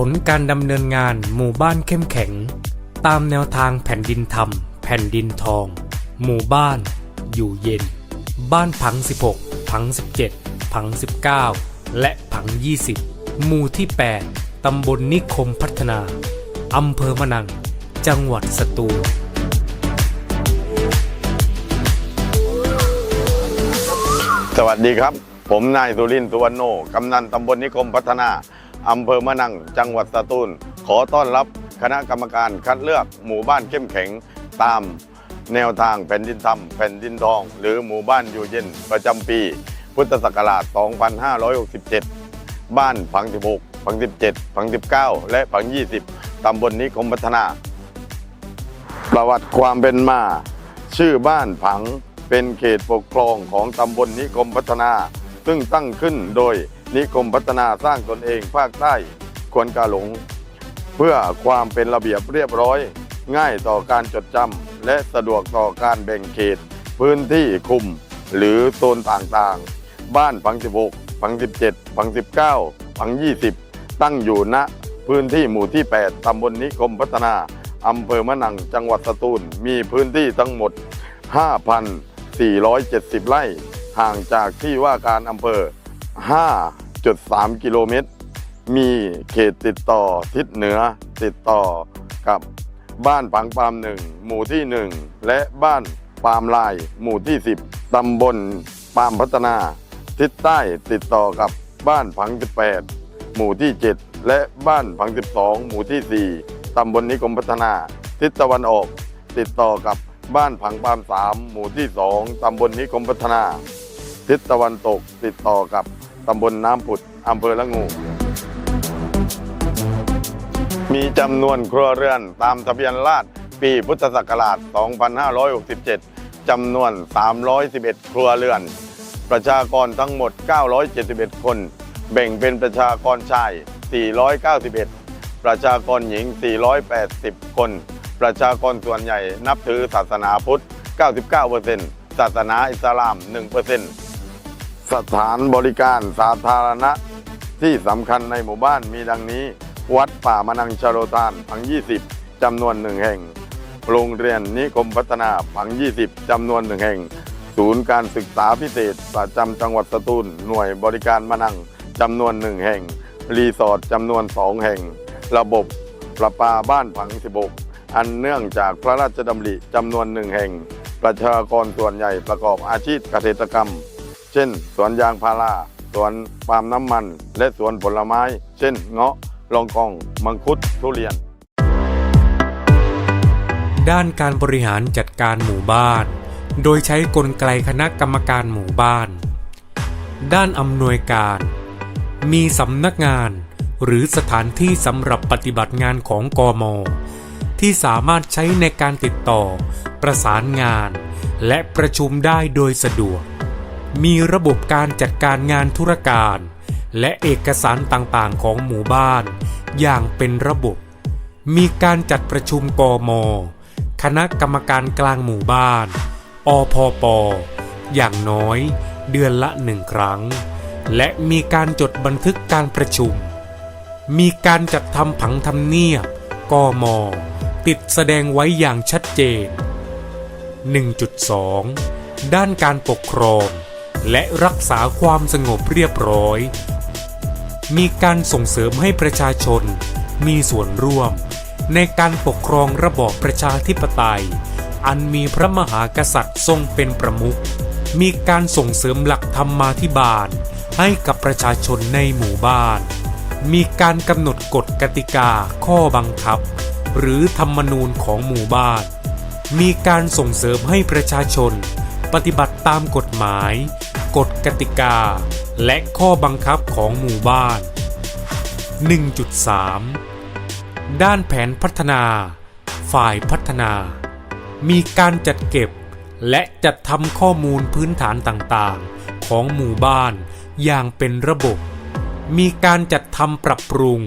ผลการดำเนินงานหมู่บ้านเข้มแข็ง ตามแนวทางแผ่นดินธรรม แผ่นดินทอง หมู่บ้าน อยู่เย็น บ้านผัง 16 ผัง 17 ผัง 19 และผัง 20 หมู่ที่ 8 ตำบลนิคมพัฒนา อำเภอมะนัง จังหวัดสตูลสวัสดีครับ ผมนายสุรินทร์สุวรรณโนกำนันตำบลนิคมพัฒนา อำเภอมะนัง จังหวัดสตูล ขอต้อนรับคณะกรรมการคัดเลือกหมู่บ้านเข้มแข็งตามแนวทางแผ่นดินธรรมแผ่นดินทอง หรือหมู่บ้านอยู่เย็นประจำปี พุทธศักราช 2567 บ้านผัง 16 ผัง 17 ผัง 19 และผัง 20 ตำบลนิคมพัฒนา ประวัติความเป็นมา ชื่อบ้านผังเป็นเขตปกครองของตำบลนิคมพัฒนา ซึ่งตั้งขึ้นโดย นิคมพัฒนาสร้างตนเองภาคใต้ควรกาหลง เพื่อความเป็นระเบียบเรียบร้อย ง่ายต่อการจดจำและสะดวกต่อการแบ่งเขต พื้นที่คุม หรือโซนต่างๆ บ้านผัง 16ผัง 17ผัง 19ผัง 20 ตั้งอยู่ณพื้นที่หมู่ที่ 8 ตำบลนิคมพัฒนาอำเภอมะนังจังหวัดสตูล มีพื้นที่ทั้งหมด 5,470 ไร่ ห่างจากที่ว่าการอำเภอ 5.3กิโลเมตร มีเขตติดต่อทิศเหนือติดต่อกับบ้านปังปามหนึ่งหมู่ที่หนึ่งและบ้านปามลายหมู่ที่ 10 ตำบลปามพัฒนา ทิศใต้ติดต่อกับบ้านผัง 18 หมู่ที่ 7 และบ้านผัง 12 หมู่ที่ 4 ตำบลนิคมพัฒนา ทิศตะวันออก ติดต่อกับบ้านผังปาม 3 หมู่ที่ 2 ตำบลนิคมพัฒนา ทิศตะวันตกติดต่อกับ ตำบลน้ำผุดอำเภอละงู มีจำนวนครัวเรือนตามทะเบียนราษฎรปีพุทธศักราช 2567 จำนวน 311 ครัวเรือน ประชากรทั้งหมด 971 คน แบ่งเป็นประชากรชาย 491 ประชากรหญิง 480 คน ประชากรส่วนใหญ่นับถือศาสนาพุทธ 99%ศาสนาอิสลาม 1% สถานบริการสาธารณะ ที่สำคัญในหมู่บ้านมีดังนี้ วัดป่ามะนังชโลทานผัง 20 จำนวนหนึ่งแห่ง โรงเรียนนิคมพัฒนาผัง 20 จำนวนหนึ่งแห่ง ศูนย์การศึกษาพิเศษประจำจังหวัดสตูลหน่วยบริการมะนังจำนวนหนึ่งแห่ง รีสอร์ทจำนวนสองแห่ง ระบบประปาบ้านผัง 16 อันเนื่องจากพระราชดำริจำนวนหนึ่งแห่ง ประชากรส่วนใหญ่ประกอบอาชีพเกษตรกรรม เช่น สวนยางพาราสวนปาล์มน้ำมัน และสวนผลไม้ เช่น เงาะลองกอง มังคุดทุเรียน ด้านการบริหารจัดการหมู่บ้าน โดยใช้กลไกคณะกรรมการหมู่บ้าน ด้านอำนวยการ มีสำนักงานหรือสถานที่สำหรับปฏิบัติงานของกมที่สามารถใช้ในการติดต่อ ประสานงาน และประชุมได้โดยสะดวก มีระบบการจัดการงานธุรการ และเอกสารต่างๆของหมู่บ้าน อย่างเป็นระบบ มีการจัดประชุมกม คณะกรรมการกลางหมู่บ้าน อพปอย่างน้อยเดือนละหนึ่งครั้ง และมีการจดบันทึกการประชุม มีการจัดทำผังทำเนียบกม ติดแสดงไว้อย่างชัดเจน 1.2 ด้านการปกครอง และรักษาความสงบเรียบร้อย มีการส่งเสริมให้ประชาชนมีส่วนร่วม ในการปกครองระบอบประชาธิปไตย อันมีพระมหากษัตริย์ทรงเป็นประมุข มีการส่งเสริมหลักธรรมาธิบาล ให้กับประชาชนในหมู่บ้าน มีการกำหนดกฎกติกาข้อบังคับ หรือธรรมนูญของหมู่บ้าน มีการส่งเสริมให้ประชาชนปฏิบัติตามกฎหมาย กฎกติกา และข้อบังคับของหมู่บ้าน 1.3 ด้านแผนพัฒนา ฝ่ายพัฒนา มีการจัดเก็บ และจัดทำข้อมูลพื้นฐานต่างๆ ของหมู่บ้านอย่างเป็นระบบ มีการจัดทำปรับปรุง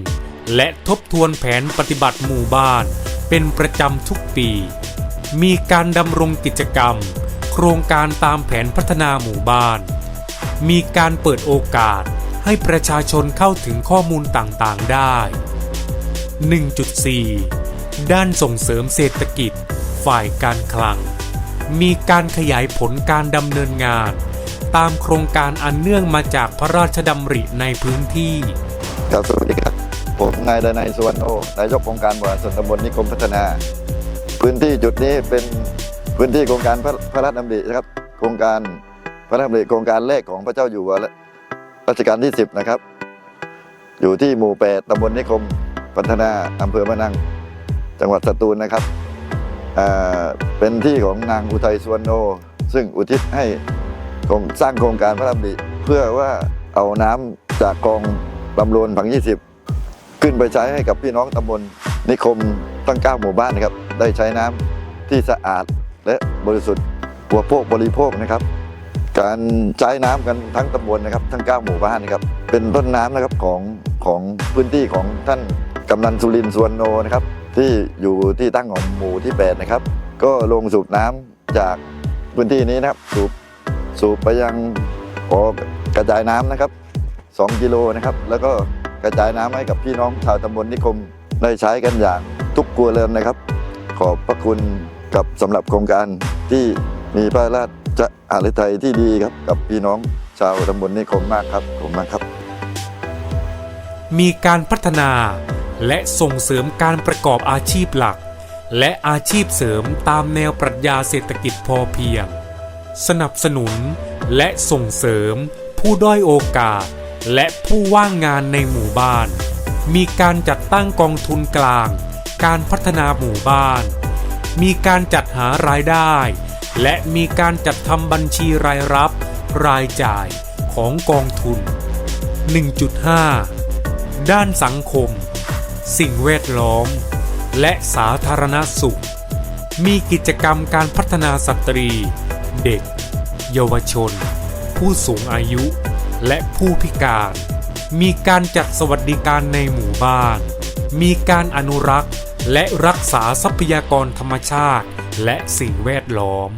และทบทวนแผนปฏิบัติหมู่บ้านเป็นประจำทุกปี มีการดำรงกิจกรรม โครงการตามแผนพัฒนาหมู่บ้าน มีการเปิดโอกาสให้ประชาชนเข้าถึงข้อมูลต่างๆได้ 1.4 ด้านส่งเสริมเศรษฐกิจ ฝ่ายการคลัง มีการขยายผลการดำเนินงาน ตามโครงการอันเนื่องมาจากพระราชดำริในพื้นที่ครับสวัสดีครับ ผมนายดนัยสุวรรณโอนายกองค์การบริหารส่วนตำบลนิคมพัฒนา พื้นที่จุดนี้เป็นพื้นที่โครงการพระราชดำรินะครับ โครงการ พระราชดำริโครงการแรกของพระเจ้าอยู่หัวรัชกาลที่ 10 นะครับ อยู่ที่หมู่แปดตำบลนิคม พัฒนาอำเภอมะนัง จังหวัดสตูลนะครับเป็นที่ของนางอุทัยสุวรรณโน ซึ่งอุทิศให้สร้างโครงการพระราชดำริเพื่อว่าเอาน้ำจากกองลำรวนผัง 20 ขึ้นไปใช้ให้กับพี่น้องตำบลนิคมตั้ง 9 หมู่บ้านนะครับ ได้ใช้น้ำที่สะอาดและบริสุทธิ์บริโภคบริโภคนะครับ การใช้น้ำกันทั้งตำบลนะครับทั้ง 9 หมู่บ้านนะครับเป็นต้นน้ำนะครับของของพื้นที่ของท่านกำนันสุรินทร์สวนโนนะครับที่อยู่ที่ตั้งของหมู่ที่8นะครับก็ลงสูบน้ำจากพื้นที่นี้นะครับสูบสูบไปยังขอกระจายน้ำนะครับ 2 กิโลนะครับ แล้วก็กระจายน้ำให้กับพี่น้องชาวตำบลนิคมได้ใช้กันอย่างทุกครัวเรือนนะครับ ขอบพระคุณกับสำหรับโครงการที่มีพระราช อาฤทัยที่ดีครับกับพี่น้องชาวตำบลนิคมมากครับผมมากครับ มีการพัฒนาและส่งเสริมการประกอบอาชีพหลัก และอาชีพเสริมตามแนวปรัชญาเศรษฐกิจพอเพียง สนับสนุนและส่งเสริมผู้ด้อยโอกาส และผู้ว่างงานในหมู่บ้าน มีการจัดตั้งกองทุนกลาง การพัฒนาหมู่บ้าน มีการจัดหารายได้ และมีการจัดทำบัญชีรายรับ รายจ่ายของกองทุน 1.5 ด้านสังคม สิ่งแวดล้อม และสาธารณสุข มีกิจกรรมการพัฒนาสตรี เด็ก เยาวชน ผู้สูงอายุ และผู้พิการ มีการจัดสวัสดิการในหมู่บ้าน มีการอนุรักษ์และรักษาทรัพยากรธรรมชาติ และสิ่งแวดล้อม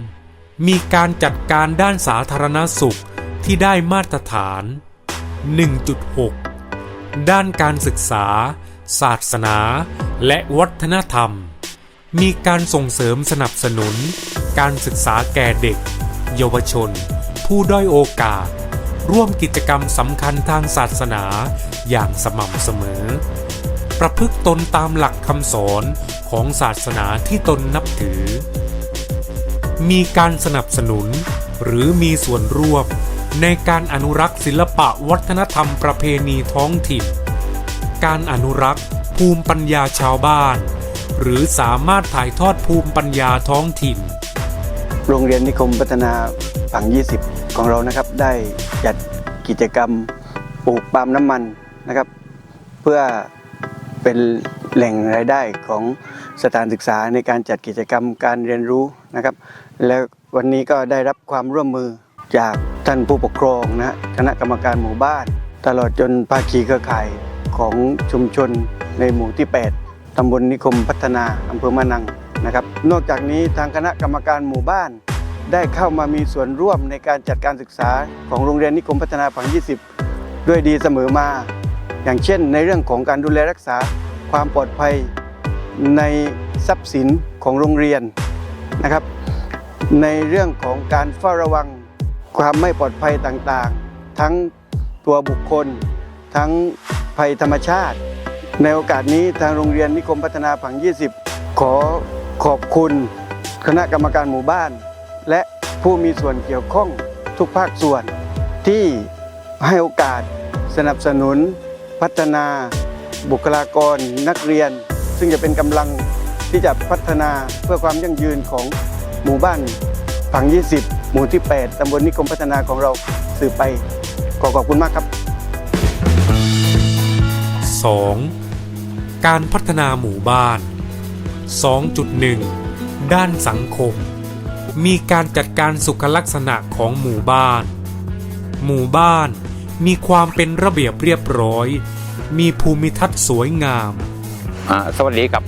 มีการจัดการด้านสาธารณสุขที่ได้มาตรฐาน 1.6 ด้านการศึกษา ศาสนา และวัฒนธรรม มีการส่งเสริมสนับสนุน การศึกษาแก่เด็ก เยาวชน ผู้ด้อยโอกาส ร่วมกิจกรรมสำคัญทางศาสนาอย่างสม่ำเสมอ ประพฤติตนตามหลักคำสอนของศาสนาที่ตนนับถือ มีการสนับสนุน หรือมีส่วนร่วม ในการอนุรักษ์ศิลปะวัฒนธรรมประเพณีท้องถิ่น การอนุรักษ์ภูมิปัญญาชาวบ้าน หรือสามารถถ่ายทอดภูมิปัญญาท้องถิ่น โรงเรียนนิคมพัฒนาฝั่ง 20 ของเรานะครับ ได้จัดกิจกรรมปลูกปาล์มน้ำมันนะครับ เพื่อเป็นแหล่งรายได้ของสถานศึกษาในการจัดกิจกรรมการเรียนรู้นะครับ แล้ววันนี้ก็ได้รับความร่วมมือจากท่านผู้ปกครองนะฮะคณะกรรมการหมู่บ้าน ตลอดจนภาคีเครือข่ายของชุมชนในหมู่ที่ 8 ตำบลนิคมพัฒนาอำเภอมะนังนะครับ นอกจากนี้ทางคณะกรรมการหมู่บ้าน ได้เข้ามามีส่วนร่วมในการจัดการศึกษาของโรงเรียนนิคมพัฒนาฝั่ง 20 ด้วยดีเสมอมา อย่างเช่น ในเรื่องของการดูแลรักษาความปลอดภัยในทรัพย์สินของโรงเรียนนะครับ ในเรื่องของการเฝ้าระวังความไม่ปลอดภัยต่างๆ ทั้งตัวบุคคล ทั้งภัยธรรมชาติ ในโอกาสนี้ทางโรงเรียนนิคมพัฒนาผัง 20 ขอขอบคุณคณะกรรมการหมู่บ้าน และผู้มีส่วนเกี่ยวข้องทุกภาคส่วน ที่ให้โอกาสสนับสนุน พัฒนาบุคลากรนักเรียน ซึ่งจะเป็นกำลังที่จะพัฒนาเพื่อความยั่งยืนของ หมู่บ้านผัง 20 หมู่ที่ 8 ตำบลนิคมพัฒนาของเราสืบไป ขอขอบคุณมากครับ 2. การพัฒนาหมู่บ้าน 2.1 ด้านสังคม มีการจัดการสุขลักษณะของหมู่บ้าน หมู่บ้านมีความเป็นระเบียบเรียบร้อย มีภูมิทัศน์สวยงามอ่าสวัสดีครับ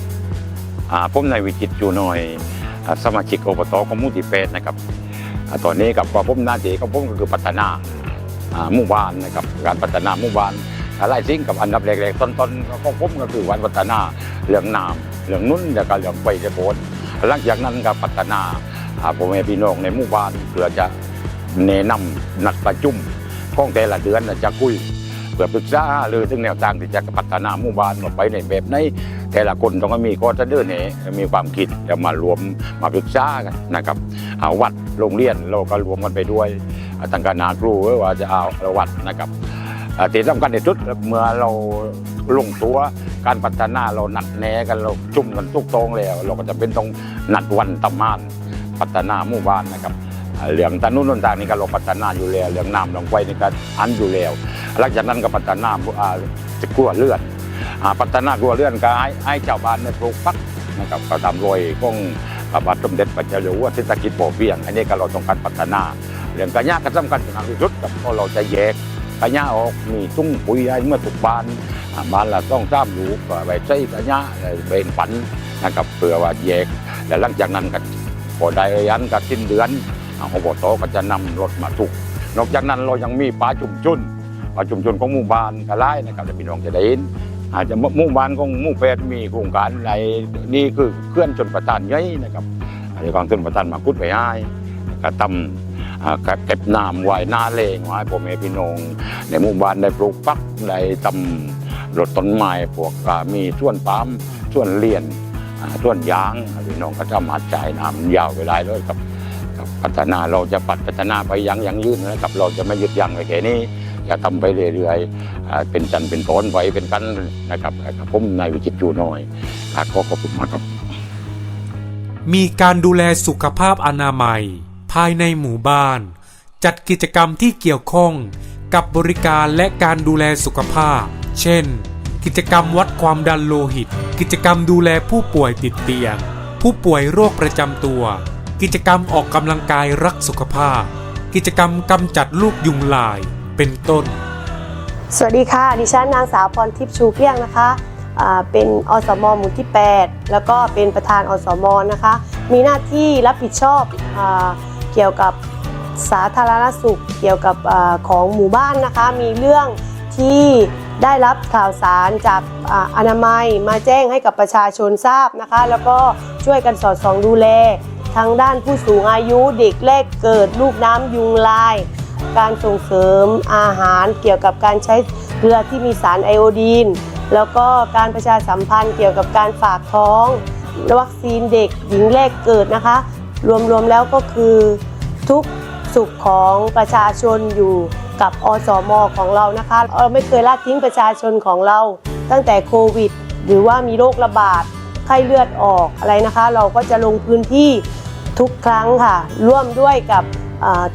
อ่าผมนายวิจิตรจูนอยอ่า สมาชิกอบตของมู่ที่แปดนะครับตอนนี้กับว่าผมหน้าที่ของผมก็คือพัฒนาอ่าหมู่บ้านนะครับการพัฒนาหมู่บ้านอะไรสิ่งกับอันดับแรกๆต้นๆก็ผมก็คือวันพัฒนาเรื่องน้ำเรื่องนุ่นแล้วก็เรื่องไฟจะโพนหลังจากนั้นก็พัฒนาอ่าพ่อแม่พี่น้องในหมู่บ้านเพื่อจะแนะนำนัดประชุมของแต่ละเดือนจะคุย เพื่อปรึกษาหรือถึงแนวทางที่จะพัฒนาหมู่บ้านมาไปในแบบไหนแต่ละคนต้องมีข้อเสนอแนะมีความคิดจะมารวมมาปรึกษากันนะครับเอาวัดโรงเรียนเราก็รวมกันไปด้วยอ่าทางการนาครูว่าจะเอาวัดนะครับอ่าที่สำคัญที่สุดเมื่อเราลงตัวการพัฒนาเรานัดแนกันเราจุ่มกันทุกตรงแล้ว เราก็จะเป็นต้องนัดวันตำมานพัฒนาหมู่บ้านนะครับ อ่าเรื่องตานุ่นนต่างนี่ก็เราพัฒนาอยู่แล้วเรื่องน้ำเรื่องไฟนี่ก็อันอยู่แล้วหลังจากนั้นก็พัฒนาอ่าจะกลัวเลือดอ่าพัฒนากลัวเลือดก็ให้ให้เจ้าบ้านเนี่ยปลูกฟักนะครับก็ตามรอยของพระบาทสมเด็จพระเจ้าอยู่หัวเศรษฐกิจพอเพียง อันนี้ก็เราต้องการพัฒนาเรื่องการยาก็สำคัญที่สุดกับเพราะเราจะแยกกระยะออกมีตุ้งปุ๋ยให้เมื่อถูกบานอ่าบานละต้องตามอยู่ก็ไปใช้กระยะเบนปันนะครับเพื่อว่าแยก และหลังจากนั้นก็พอได้ยันกับสิ้นเดือน อ่าอบตก็จะนำรถมาถูกนอกจากนั้นเรายังมีป่าชุมชนป่าชุมชนของหมู่บ้านกระไล่นะครับแต่พี่น้องจะได้เห็นอาจจะหมู่บ้านของหมู่แปดมีโครงการในนี่คือเคลื่อนชนประทานใหญ่นะครับอันนี้กองทุนประทานมาคุดไปให้ก็ทำอ่าเก็บน้ำไว้หน้าเลงไว้พ่อแม่พี่น้องในหมู่บ้านได้ปลูกปักได้ทำรถต้นไม้พวกมีส่วนปั๊มส่วนเลียนอ่าส่วนยางพี่น้องก็สามาจ่ายน้ำยาวไปได้เลยครับ พัฒนาเราจะปัดพัฒนาไปยังยังยืนนะครับเราจะไม่หยุดยั้งไว้แค่นี้จะทำไปเรื่อยๆเป็นจันเป็นต้นไว้เป็นกันนะครับครับผมนายวิจิตรจูน้อยขอขอบคุณมากครับมีการดูแลสุขภาพอนามัย ภายในหมู่บ้าน จัดกิจกรรมที่เกี่ยวข้องกับบริการและการดูแลสุขภาพ เช่น กิจกรรมวัดความดันโลหิต กิจกรรมดูแลผู้ป่วยติดเตียง ผู้ป่วยโรคประจำตัว กิจกรรมออกกำลังกายรักสุขภาพ กิจกรรมกำจัดลูกยุงลายเป็นต้น สวัสดีค่ะ ดิฉันนางสาวพรทิพย์ชูเพียงนะคะเป็นอสมหมู่ที่ 8 แล้วก็เป็นประธานอสมนะคะ มีหน้าที่รับผิดชอบอเกี่ยวกับสาธารณสุขเกี่ยวกับอของหมู่บ้านนะคะ มีเรื่องที่ได้รับข่าวสารจากออนามัยมาแจ้งให้กับประชาชนทราบนะคะ แล้วก็ช่วยกันสอดส่องดูแล ทางด้านผู้สูงอายุเด็กแรกเกิดลูกน้ำยุงลาย การส่งเสริมอาหารเกี่ยวกับการใช้เกลือที่มีสารไอโอดีน แล้วก็การประชาสัมพันธ์เกี่ยวกับการฝากท้อง วัคซีนเด็กหญิงแรกเกิดนะคะ รวมๆแล้วก็คือทุกสุขของประชาชนอยู่กับอสมของเรานะคะ เราไม่เคยละทิ้งประชาชนของเรา ตั้งแต่โควิด หรือว่ามีโรคระบาดไข้เลือดออกอะไรนะคะ เราก็จะลงพื้นที่ ทุกครั้งค่ะ ร่วมด้วยกับ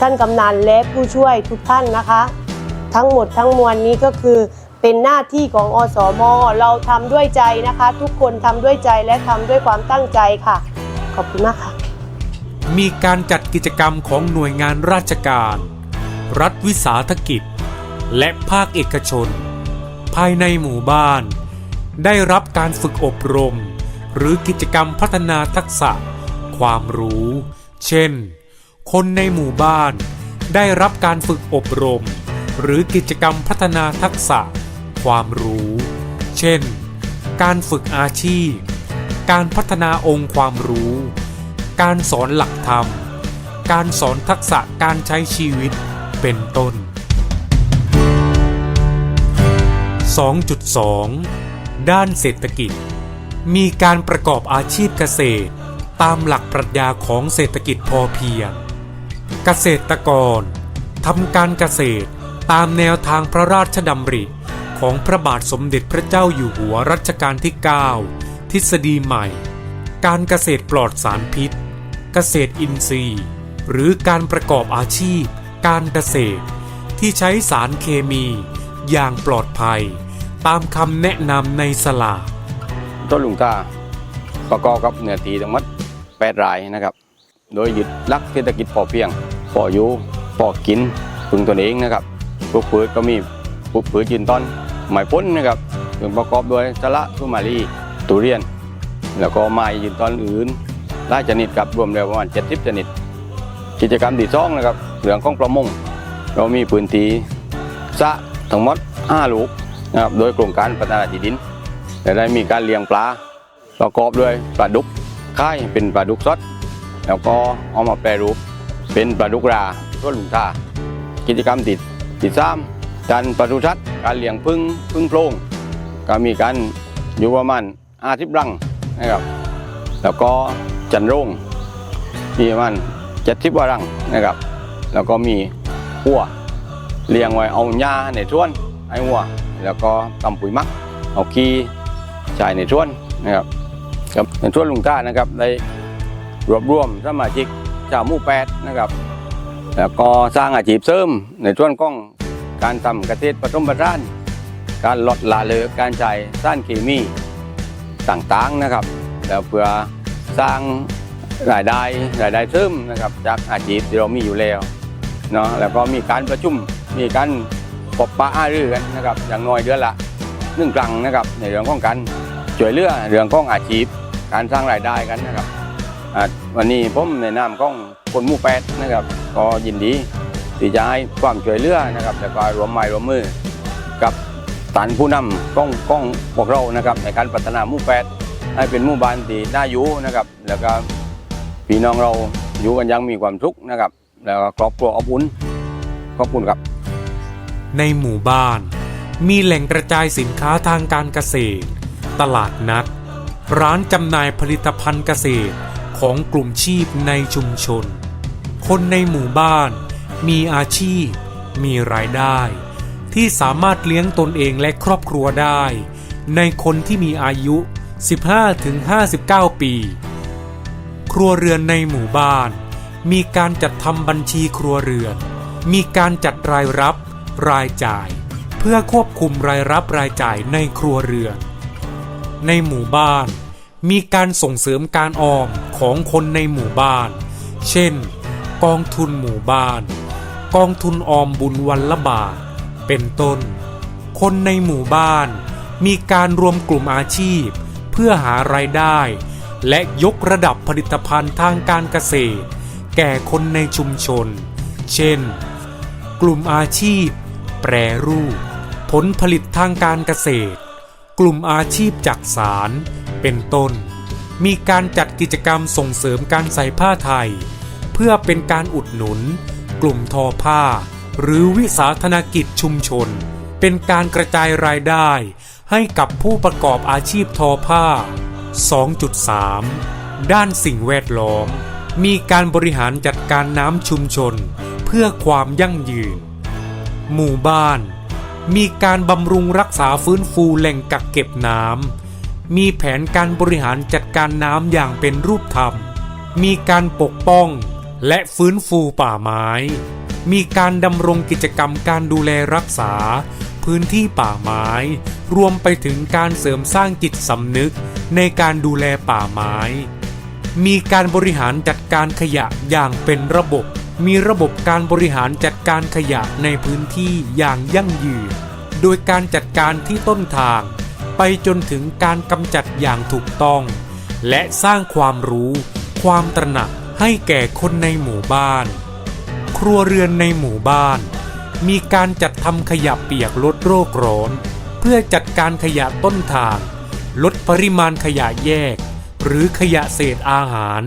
ท่านกำนันและผู้ช่วยทุกท่านนะคะ ทั้งหมดทั้งมวลนี้ก็คือเป็นหน้าที่ของอสม เราทำด้วยใจนะคะ ทุกคนทำด้วยใจและทำด้วยความตั้งใจค่ะ ขอบคุณมากค่ะ มีการจัดกิจกรรมของหน่วยงานราชการ รัฐวิสาหกิจ และภาคเอกชน ภายในหมู่บ้าน ได้รับการฝึกอบรม หรือกิจกรรมพัฒนาทักษะ ความรู้ เช่น คนในหมู่บ้านได้รับการฝึกอบรม หรือกิจกรรมพัฒนาทักษะ ความรู้ เช่น การฝึกอาชีพ การพัฒนาองค์ความรู้ การสอนหลักธรรม การสอนทักษะการใช้ชีวิต เป็นต้น 2.2 ด้านเศรษฐกิจ มีการประกอบอาชีพเกษตร ตามหลักปรัชญาของเศรษฐกิจพอเพียง เกษตรกรทำการเกษตรตามแนวทางพระราชดำริของพระบาทสมเด็จพระเจ้าอยู่หัวรัชกาลที่ 9 ทฤษฎีใหม่ การเกษตรปลอดสารพิษ เกษตรอินทรีย์ หรือการประกอบอาชีพ การเกษตร ที่ใช้สารเคมีอย่างปลอดภัย ตามคำแนะนำในสลากต้นลุงกาประกอบกับเนื้อทีทั้งหมด 8รายนะครับ โดยยึดหลักเศรษฐกิจพอเพียงพออยู่พอกินพึงตนเองนะครับปลูกพืชก็มีปลูกพืชยืนต้นไม้พ้นนะครับซึ่งประกอบด้วยสละสุมาลีตุเรียน แล้วก็ไม้ยืนต้นอื่นหลายชนิดครับรวมแล้วประมาณ70ชนิด กิจกรรมที่สองนะครับเรื่องของประมงเรามีพื้นที่สะทั้งหมด5ลูกนะครับโดยโครงการพัฒนาที่ดินและได้มีการเลี้ยงปลาประกอบด้วยปลาดุก ค่ายเป็นปลาดุกสดแล้วก็เอามาแปรรูปเป็นปลาดุกราก็ลุงท่ากิจกรรมติดติดซ้ำการปศุสัตว์การเลี้ยงพึ่งพึ่งโพรงก็มีการอยู่ประมาณอาทิตย์รังนะครับ แล้วก็จันโรงมีประมาณเจ็ดสิบวารังนะครับ แล้วก็มีหัวเลี้ยงไว้เอาหญ้าในช่วนให้หัวแล้วก็ทำปุ๋ยมักเอาขี้ใช้ในช่วนนะครับ ครับในช่วนลุงท่านะครับได้รวบรวมสมาชิกชาวมู่แปดนะครับ แล้วก็สร้างอาชีพเสริมในช่วงของการทำเกษตรผสมผสานการลดละเลยการใช้สารเคมีต่างๆนะครับ แล้วเพื่อสร้างรายได้รายได้เสริมนะครับ จากอาชีพที่เรามีอยู่แล้วเนาะแล้วก็มีการประชุมมีการพบปะอารือกันนะครับ อย่างน้อยเดือนละหนึ่งครั้งนะครับ ในเรื่องของการช่วยเหลือเรื่องของอาชีพ การสร้างรายได้กันนะครับวันนี้ผมในนามของคนหมู่แปดนะครับ ก็ยินดีที่จะให้ความช่วยเหลือนะครับแล้วก็รวมไม้รวมมือกับฐานผู้นำก้องก้องพวกเรานะครับในการพัฒนาหมู่แปดให้เป็นหมู่บ้านที่น่าอยู่นะครับ แล้วก็พี่น้องเราอยู่กันยังมีความสุขนะครับ แล้วก็ครอบครัวอบอุ่นขอบคุณครับ ในหมู่บ้าน มีแหล่งกระจายสินค้าทางการเกษตร ตลาดนัด ร้านจำหน่ายผลิตภัณฑ์เกษตรของกลุ่มชีพในชุมชน คนในหมู่บ้าน มีอาชีพ มีรายได้ ที่สามารถเลี้ยงตนเองและครอบครัวได้ ในคนที่มีอายุ 15-59 ปี ครัวเรือนในหมู่บ้าน มีการจัดทำบัญชีครัวเรือน มีการจัดรายรับ รายจ่าย เพื่อควบคุมรายรับรายจ่ายในครัวเรือน ในหมู่บ้าน มีการส่งเสริมการออมของคนในหมู่บ้าน เช่น กองทุนหมู่บ้าน กองทุนออมบุญวันละบาท เป็นต้น คนในหมู่บ้าน มีการรวมกลุ่มอาชีพ เพื่อหารายได้ และยกระดับผลิตภัณฑ์ทางการเกษตร แก่คนในชุมชน เช่น กลุ่มอาชีพ แปรรูป ผลผลิตทางการเกษตร กลุ่มอาชีพจักสาร เป็นต้น มีการจัดกิจกรรมส่งเสริมการใส่ผ้าไทย เพื่อเป็นการอุดหนุน กลุ่มทอผ้า หรือวิสาธนกิจชุมชน เป็นการกระจายรายได้ ให้กับผู้ประกอบอาชีพทอผ้า 2.3 ด้านสิ่งแวดล้อม มีการบริหารจัดการน้ำชุมชน เพื่อความยั่งยืน หมู่บ้าน มีการบำรุงรักษาฟื้นฟูแหล่งกักเก็บน้ำ มีแผนการบริหารจัดการน้ำอย่างเป็นรูปธรรม มีการปกป้องและฟื้นฟูป่าไม้ มีการดำรงกิจกรรมการดูแลรักษา พื้นที่ป่าไม้ รวมไปถึงการเสริมสร้างจิตสำนึกในการดูแลป่าไม้ มีการบริหารจัดการขยะอย่างเป็นระบบ มีระบบการบริหารจัดการขยะในพื้นที่อย่างยั่งยืน โดยการจัดการที่ต้นทาง ไปจนถึงการกำจัดอย่างถูกต้อง และสร้างความรู้ ความตระหนักให้แก่คนในหมู่บ้าน ครัวเรือนในหมู่บ้าน มีการจัดทำขยะเปียกลดโรคร้อน เพื่อจัดการขยะต้นทาง ลดปริมาณขยะแยก หรือขยะเศษอาหาร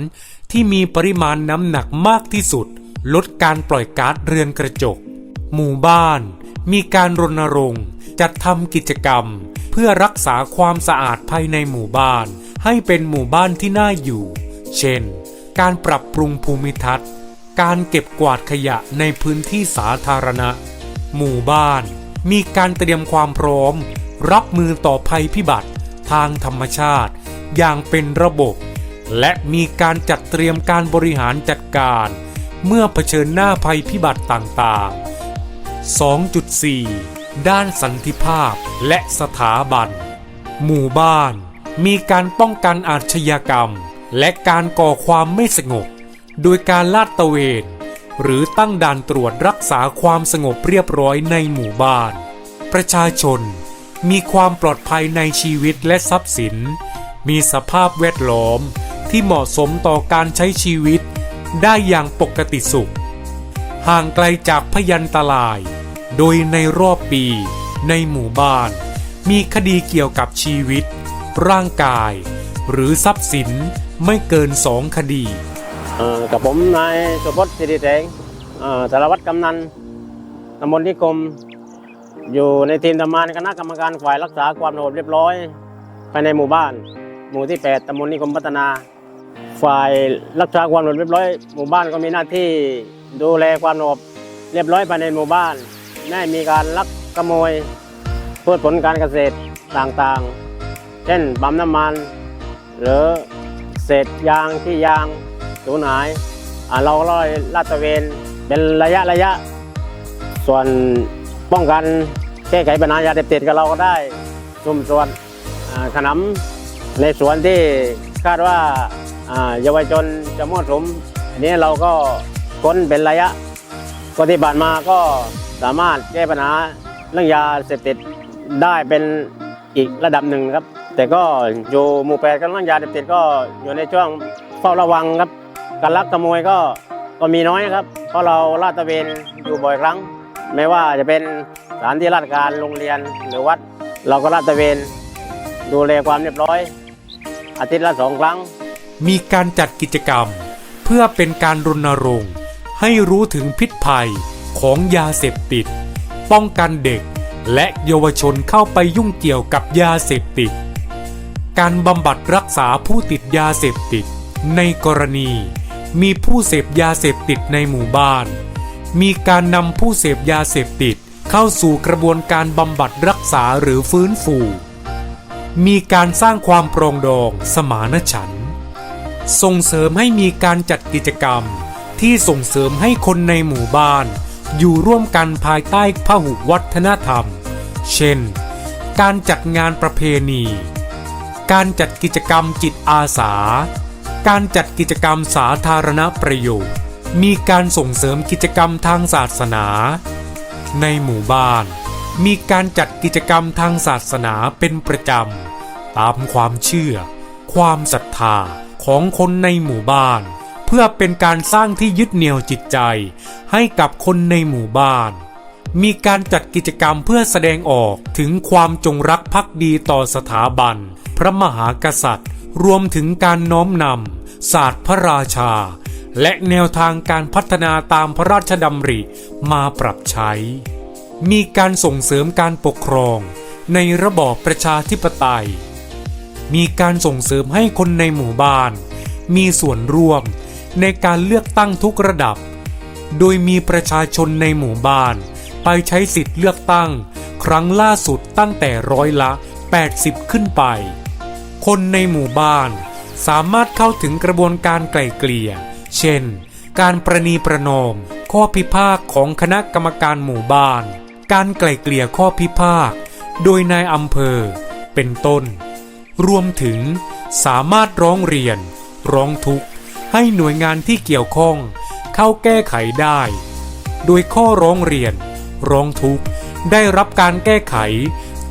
ที่มีปริมาณน้ำหนักมากที่สุด ลดการปล่อยก๊าซเรือนกระจก หมู่บ้าน มีการรณรงค์จัดทำกิจกรรม เพื่อรักษาความสะอาดภายในหมู่บ้าน ให้เป็นหมู่บ้านที่น่าอยู่ เช่น การปรับปรุงภูมิทัศน์ การเก็บกวาดขยะในพื้นที่สาธารณะ หมู่บ้าน มีการเตรียมความพร้อม รับมือต่อภัยพิบัติทางธรรมชาติ อย่างเป็นระบบ และมีการจัดเตรียมการบริหารจัดการ เมื่อเผชิญหน้าภัยพิบัติต่างๆ 2.4 ด้านสันติภาพและสถาบัน หมู่บ้าน มีการป้องกันอาชญากรรม และการก่อความไม่สงบ โดยการลาดตระเวน หรือตั้งด่านตรวจรักษาความสงบเรียบร้อยในหมู่บ้าน ประชาชนมีความปลอดภัยในชีวิตและทรัพย์สิน มีสภาพแวดล้อมที่เหมาะสมต่อการใช้ชีวิต ได้อย่างปกติสุข ห่างไกลจากพยันตราย โดยในรอบปี ในหมู่บ้าน มีคดีเกี่ยวกับชีวิต ร่างกาย หรือทรัพย์สินไม่เกินสองคดีกับผมนายสุพจน์สิริแสงสารวัตรกำนันตำบลนิคม อยู่ในทีมทำงานคณะกรรมการฝ่ายรักษาความสงบเรียบร้อย ภายในหมู่บ้าน หมู่ที่ 8ตำบลนิคมพัฒนา ฝ่ายรักษาความสงบเรียบร้อยหมู่บ้านก็มีหน้าที่ดูแลความสงบเรียบร้อยภายในหมู่บ้านไม่มีการลักขโมยเพืชผลการเกษตรต่างๆ เช่นปั๊มน้ำมัน หรือเศษยางที่ยางสูญหายเราก็เลยลาดตระเวนเป็นระยะระยะ ส่วนป้องกันแก้ไขปัญหายาเสพติดกับเราก็ได้สุ่มส่วนขนำในสวนที่คาดว่า เยาวชนจะมั่วสมอันนี้เราก็ค้นเป็นระยะปฏิบัติมาก็สามารถแก้ปัญหาเรื่องยาเสพติดได้เป็นอีกระดับหนึ่งครับ แต่ก็อยู่หมู่แปดกันเรื่องยาเสพติดก็อยู่ในช่วงเฝ้าระวังครับการลักขโมยก็ก็มีน้อยครับ เพราะเราลาดตระเวนอยู่บ่อยครั้ง ไม่ว่าจะเป็นสถานที่ราชการโรงเรียนหรือวัด เราก็ลาดตระเวนดูแลความเรียบร้อย อาทิตย์ละสองครั้ง มีการจัดกิจกรรม เพื่อเป็นการรณรงค์ให้รู้ถึงพิษภัยของยาเสพติด ป้องกันเด็กและเยาวชนเข้าไปยุ่งเกี่ยวกับยาเสพติด การบำบัดรักษาผู้ติดยาเสพติด ในกรณี มีผู้เสพยาเสพติดในหมู่บ้าน มีการนำผู้เสพยาเสพติดเข้าสู่กระบวนการบำบัดรักษาหรือฟื้นฟู มีการสร้างความโปรองดองสมานฉันท์ ส่งเสริมให้มีการจัดกิจกรรม ที่ส่งเสริมให้คนในหมู่บ้าน อยู่ร่วมกันภายใต้พหุวัฒนธรรม เช่น การจัดงานประเพณี การจัดกิจกรรมจิตอาสา การจัดกิจกรรมสาธารณประโยชน์ มีการส่งเสริมกิจกรรมทางศาสนา ในหมู่บ้าน มีการจัดกิจกรรมทางศาสนาเป็นประจำ ตามความเชื่อ ความศรัทธา ของคนในหมู่บ้าน เพื่อเป็นการสร้างที่ยึดเหนี่ยวจิตใจ ให้กับคนในหมู่บ้าน มีการจัดกิจกรรมเพื่อแสดงออกถึงความจงรักภักดีต่อสถาบัน พระมหากษัตริย์ รวมถึงการน้อมนำศาสตร์พระราชา และแนวทางการพัฒนาตามพระราชดำริมาปรับใช้ มีการส่งเสริมการปกครองในระบอบประชาธิปไตย มีการส่งเสริมให้คนในหมู่บ้าน มีส่วนร่วมในการเลือกตั้งทุกระดับ โดยมีประชาชนในหมู่บ้าน ไปใช้สิทธิ์เลือกตั้ง ครั้งล่าสุดตั้งแต่ร้อยละ 80 ขึ้นไป คนในหมู่บ้านสามารถเข้าถึงกระบวนการไกล่เกลี่ย เช่น การประนีประนอม ข้อพิพาทของคณะกรรมการหมู่บ้าน การไกล่เกลี่ยข้อพิพาทโดยนายอำเภอ เป็นต้น รวมถึงสามารถร้องเรียน ร้องทุกข์ ให้หน่วยงานที่เกี่ยวข้อง เข้าแก้ไขได้ โดยข้อร้องเรียน ร้องทุกข์ ได้รับการแก้ไข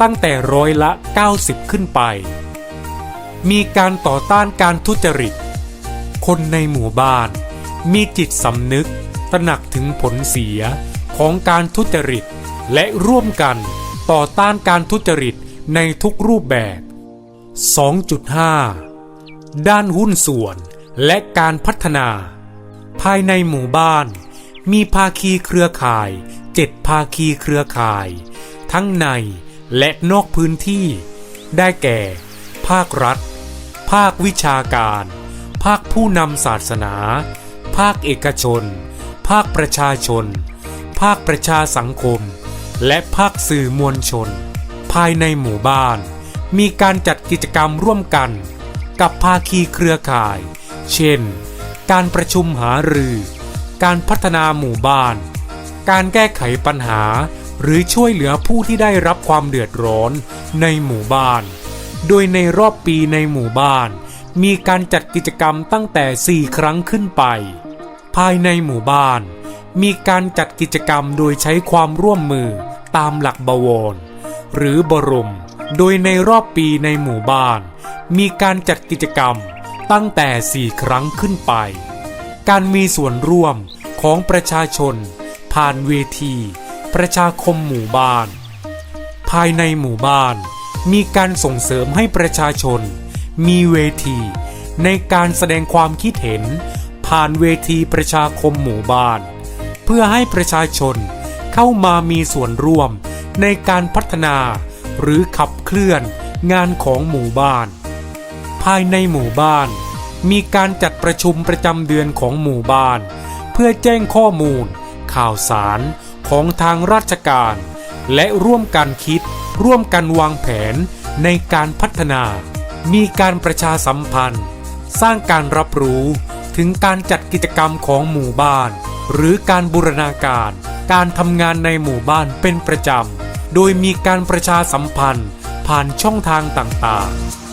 ตั้งแต่ร้อยละ 90 ขึ้นไป มีการต่อต้านการทุจริต คนในหมู่บ้าน มีจิตสำนึก ตระหนักถึงผลเสียของการทุจริต และร่วมกันต่อต้านการทุจริตในทุกรูปแบบ 2.5 ด้านหุ้นส่วนและการพัฒนา ภายในหมู่บ้าน มีภาคีเครือข่ายเจ็ดภาคีเครือข่าย ทั้งในและนอกพื้นที่ ได้แก่ ภาครัฐ ภาควิชาการ ภาคผู้นำศาสนา ภาคเอกชน ภาคประชาชน ภาคประชาสังคม และภาคสื่อมวลชน ภายในหมู่บ้าน มีการจัดกิจกรรมร่วมกัน กับภาคีเครือข่าย เช่น การประชุมหารือ การพัฒนาหมู่บ้าน การแก้ไขปัญหา หรือช่วยเหลือผู้ที่ได้รับความเดือดร้อนในหมู่บ้าน โดยในรอบปีในหมู่บ้าน มีการจัดกิจกรรมตั้งแต่ 4 ครั้งขึ้นไป ภายในหมู่บ้าน มีการจัดกิจกรรมโดยใช้ความร่วมมือตามหลักบวรหรือบรม โดยในรอบปีในหมู่บ้าน มีการจัดกิจกรรมตั้งแต่ 4 ครั้งขึ้นไป การมีส่วนร่วมของประชาชน ผ่านเวที ประชาคมหมู่บ้าน ภายในหมู่บ้าน มีการส่งเสริมให้ประชาชน มีเวที ในการแสดงความคิดเห็น ผ่านเวทีประชาคมหมู่บ้าน เพื่อให้ประชาชนเข้ามามีส่วนร่วมในการพัฒนา หรือขับเคลื่อนงานของหมู่บ้าน ภายในหมู่บ้าน มีการจัดประชุมประจำเดือนของหมู่บ้าน เพื่อแจ้งข้อมูล ข่าวสารของทางราชการ และร่วมกันคิด ร่วมกันวางแผนในการพัฒนา มีการประชาสัมพันธ์ สร้างการรับรู้ถึงการจัดกิจกรรมของหมู่บ้าน หรือการบูรณาการ การทำงานในหมู่บ้านเป็นประจำ โดยมีการประชาสัมพันธ์ผ่านช่องทางต่างๆ